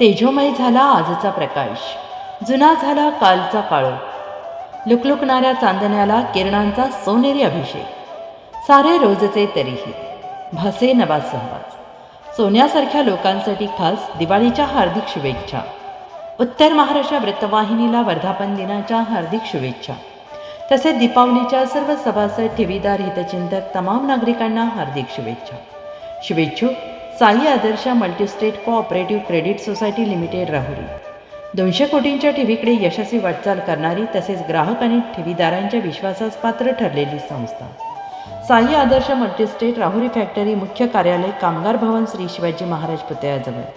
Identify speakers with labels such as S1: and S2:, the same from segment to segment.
S1: तेजोमय झाला आजचा प्रकाश. जुना झाला कालचा काळो. लुकलुकणाऱ्या चांदण्याला किरणांचा सोनेरी अभिषेक. सारे रोजचे तरीही. भासे नवा सहवास सोन्यासारख्या लोकांसाठी खास दिवाळीच्या हार्दिक शुभेच्छा. उत्तर महाराष्ट्र वृत्तवाहिनीला वर्धापन दिनाच्या हार्दिक शुभेच्छा. तसेच दीपावलीच्या सर्व सभासद ठेवीदार हितचिंतक तमाम नागरिकांना हार्दिक शुभेच्छा. शुभेच्छुक. Sai Adarsh multistate cooperative credit society limited Rahuri. दोनशे कोटींच्या ठेवीकडे यशस्वी वाटचाल करणारी तसेच ग्राहक आणि ठेवीदारांच्या विश्वासास पात्र ठरलेली संस्था. साई आदर्श मल्टीस्टेट राहुरी फॅक्टरी मुख्य कार्यालय कामगार भवन श्री शिवाजी महाराज पुतळ्याजवळ.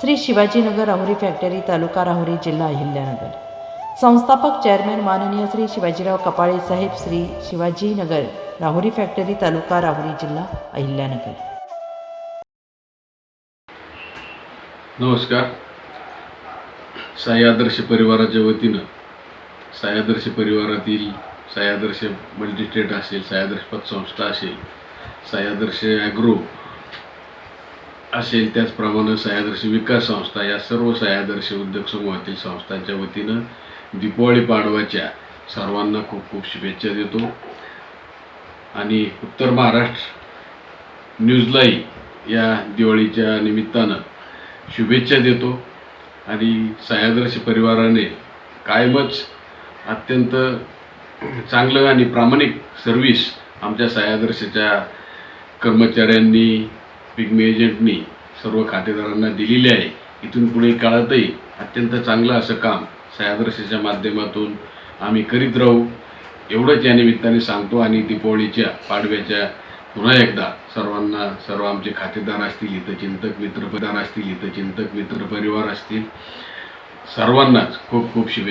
S1: श्री शिवाजीनगर राहुरी फॅक्टरी तालुका राहुरी जिल्हा अहिल्यानगर. संस्थापक चेअरमॅन माननीय श्री शिवाजीराव कपाळे साहेब श्री शिवाजीनगर राहुरी फॅक्टरी तालुका राहुरी जिल्हा अहिल्यानगर.
S2: नमस्कार. साई आदर्श परिवाराच्या वतीनं साई आदर्श परिवारातील साई आदर्श मल्टीस्टेट असेल साई आदर्श पतसंस्था असेल साई आदर्श ॲग्रो असेल त्याचप्रमाणे साई विकास संस्था या सर्व साई उद्योग समूहातील संस्थांच्या वतीनं दीपावली पाडवाच्या सर्वांना खूप खूप शुभेच्छा देतो. आणि उत्तर महाराष्ट्र न्यूजलाई या दिवाळीच्या निमित्तानं शुभेच्छा देतो. आणि सह्याद्रशी परिवाराने कायमच अत्यंत चांगलं आणि प्रामाणिक सर्व्हिस आमच्या सायादर्शच्या कर्मचाऱ्यांनी पिग्मी एजंटनी सर्व खातेदारांना दिलेली आहे. इथून पुढे काळातही अत्यंत चांगलं असं काम सायादर्शच्या माध्यमातून आम्ही करीत राहू. एवढंच या निमित्ताने सांगतो आणि दीपावलीच्या पाडव्याच्या पुन्हा एकदा सर्वांना सर्व आमचे खातेदार असतील इथं चिंतक मित्रपदार असतील इथं चिंतक मित्र मित्रपरिवार असतील सर्वांनाच खूप खूप शुभेच्छा.